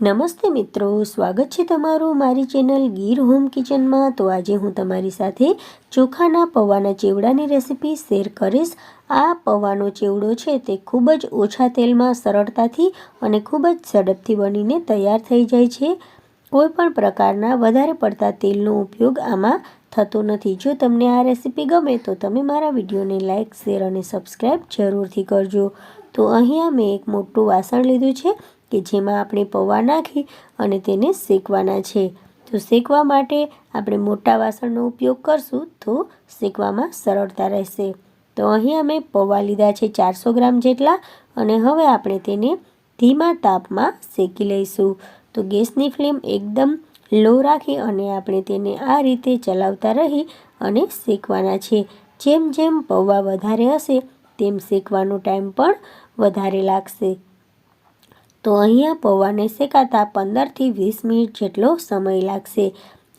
નમસ્તે મિત્રો, સ્વાગત છે તમારું મારી ચેનલ ગીર હોમ કિચનમાં. તો આજે હું તમારી સાથે ચોખાના પૌવાના ચેવડાની રેસીપી શેર કરીશ. આ પૌવાનો ચેવડો છે તે ખૂબ જ ઓછા તેલમાં સરળતાથી અને ખૂબ જ ઝડપથી બનીને તૈયાર થઈ જાય છે. કોઈપણ પ્રકારના વધારે પડતા તેલનો ઉપયોગ આમાં થતો નથી. જો તમને આ રેસીપી ગમે તો તમે મારા વિડીયોને લાઇક શેર અને સબસ્ક્રાઈબ જરૂરથી કરજો. તો અહીંયા મેં એક મોટું વાસણ લીધું છે. કે જેમાં આપણે પૌવા નાખી અને તેને શેકવાના છે. તો શેકવા માટે આપણે મોટા વાસણનો ઉપયોગ કરશું તો શેકવામાં સરળતા રહેશે. તો અહીં અમે પૌવા લીધા છે ચારસો ગ્રામ જેટલા અને હવે આપણે તેને ધીમા તાપમાં શેકી લઈશું. તો ગેસની ફ્લેમ એકદમ લો રાખી અને આપણે તેને આ રીતે ચલાવતા રહી અને શેકવાના છે. જેમ જેમ પૌવા વધારે હશે, તેમ શેકવાનો ટાઈમ પણ વધારે લાગશે. તો અહીંયા પૌવાને શેકાતા પંદરથી વીસ મિનિટ જેટલો સમય લાગશે.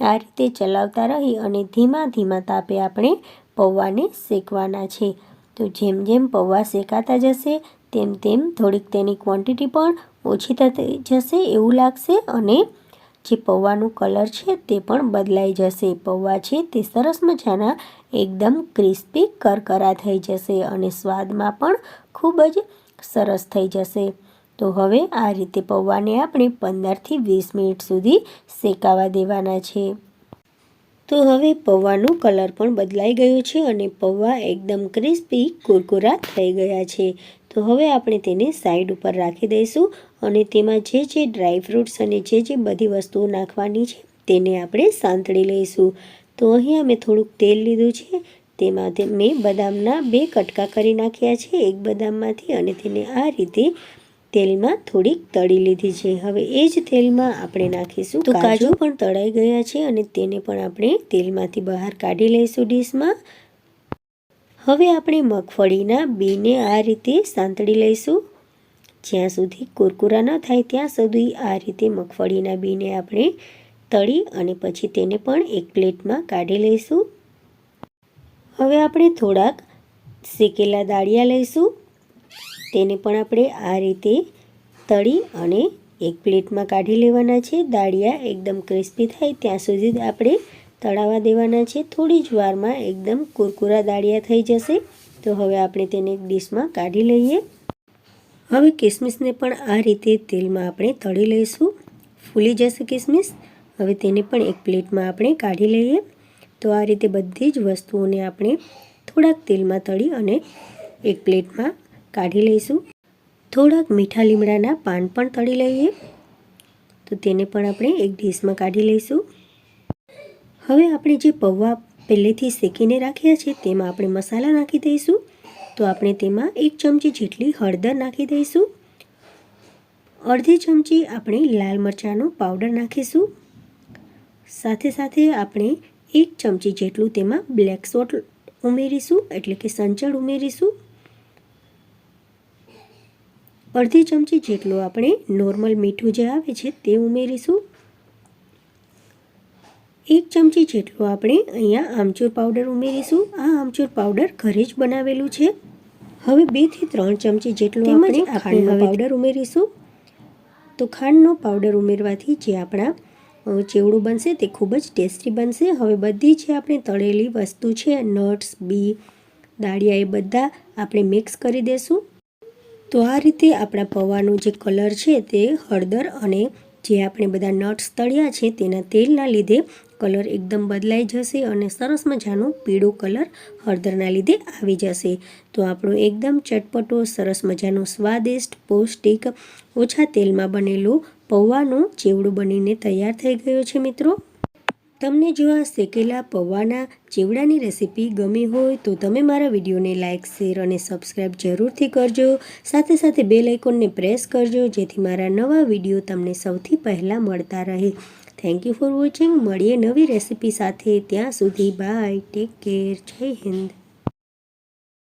આ રીતે ચલાવતા રહી અને ધીમા ધીમા તાપે આપણે પૌવાને શેકવાના છે. તો જેમ જેમ પૌવા શેકાતા જશે, તેમ તેમ થોડીક તેની ક્વોન્ટિટી પણ ઓછી થતી જશે એવું લાગશે અને જે પૌવાનું કલર છે તે પણ બદલાઈ જશે. પૌવા છે તે સરસ મજાના, એકદમ ક્રિસ્પી કરકરા થઈ જશે અને સ્વાદમાં પણ ખૂબ જ સરસ થઈ જશે. તો હવે આ રીતે પૌવાને આપણે પંદરથી વીસ મિનિટ સુધી શેકાવા દેવાના છે. તો હવે પૌવાનો કલર પણ બદલાઈ ગયો છે અને પૌવા એકદમ ક્રિસ્પી, કુરકુરા થઈ ગયા છે. તો હવે આપણે તેને સાઈડ ઉપર રાખી દઈશું અને તેમાં જે જે ડ્રાય ફ્રૂટ્સ અને જે જે બધી વસ્તુઓ નાખવાની છે તેને આપણે સાંતળી લઈશું. તો અહીંયા મેં થોડુંક તેલ લીધું છે, તેમાં મેં બદામના બે કટકા કરી નાખ્યા છે, એક બદામમાંથી અને તેને આ રીતે તેલમાં થોડીક તળી લીધી છે. હવે એ જ તેલમાં આપણે નાખીશું તો કાજુ પણ તળાઈ ગયા છે અને તેને પણ આપણે તેલમાંથી બહાર કાઢી લઈશું ડીશમાં. હવે આપણે મગફળીના બીને આ રીતે સાંતળી લઈશું. જ્યાં સુધી કુરકુરા ન થાય ત્યાં સુધી આ રીતે મગફળીના બીને આપણે તળી અને પછી તેને પણ એક પ્લેટમાં કાઢી લઈશું. હવે આપણે થોડાક શેકેલા દાળિયા લઈશું. તેને પણ આપણે આ રીતે તળી અને એક પ્લેટમાં કાઢી લેવાના છે. દાળિયા એકદમ ક્રિસ્પી થાય ત્યાં સુધી આપણે તળાવા દેવાના છે. થોડી જ વારમાં એકદમ કુરકુરા દાળિયા થઈ જશે. તો હવે આપણે તેને એક ડીશમાં કાઢી લઈએ. હવે કિસમિસને પણ આ રીતે તેલમાં આપણે તળી લઈશું. ફૂલી જશે કિસમિસ. હવે તેને પણ એક પ્લેટમાં આપણે કાઢી લઈએ. તો આ રીતે બધી જ વસ્તુઓને આપણે થોડાક તેલમાં તળી અને એક પ્લેટમાં કાઢી લઈશું. થોડાક મીઠા લીમડાના પાન પણ તળી લઈએ. તો તેને પણ આપણે એક ડીશમાં કાઢી લઈશું. હવે આપણે જે પૌવા પહેલેથી શેકીને રાખ્યા છે તેમાં આપણે મસાલા નાખી દઈશું. તો આપણે તેમાં એક ચમચી જેટલી હળદર નાખી દઈશું. અડધી ચમચી આપણે લાલ મરચાંનો પાવડર નાખીશું. સાથે સાથે આપણે એક ચમચી જેટલું તેમાં બ્લેક સોલ્ટ ઉમેરીશું, એટલે કે સંચળ ઉમેરીશું. અડધી ચમચી જેટલું આપણે નોર્મલ મીઠું જે આવે છે તે ઉમેરીશું. એક ચમચી જેટલું આપણે અહીંયા આમચૂર પાવડર ઉમેરીશું. આ આમચૂર પાવડર ઘરે જ બનાવેલું છે. હવે બેથી ત્રણ ચમચી જેટલું આપણે ખાંડનો પાવડર. ઉમેરીશું. તો ખાંડનો પાવડર ઉમેરવાથી જે આપણા ચેવડું બનશે તે ખૂબ જ ટેસ્ટી બનશે. હવે બધી જે આપણે તળેલી વસ્તુ છે નટ્સ બી દાળિયા એ બધા આપણે મિક્સ કરી દઈશું તો આ રીતે આપણા પૌવાનો જે કલર છે તે હળદર અને જે આપણે બધા નટ્સ તળ્યા છે તેના તેલના લીધે કલર એકદમ બદલાઈ જશે અને સરસ મજાનો પીળો કલર હળદરના લીધે આવી જશે. તો આપણો એકદમ ચટપટો, સરસ મજાનો, સ્વાદિષ્ટ, પૌષ્ટિક, ઓછા તેલમાં બનેલું પૌવાનું ચેવડું બનીને તૈયાર થઈ ગયો છે મિત્રો. તમને જો આ શેકેલા પૌવાના ચેવડાની રેસીપી ગમી હોય તો તમે મારા વિડીયોને લાઇક શેર અને સબસ્ક્રાઈબ જરૂરથી કરજો. સાથે સાથે બે લાઇકોનને પ્રેસ કરજો, જેથી મારા નવા વીડિયો તમને સૌથી પહેલાં મળતા રહે. થેન્ક યુ ફોર વોચિંગ મળીએ નવી રેસીપી સાથે. ત્યાં સુધી બાય ટેક કેર જય હિન્દ.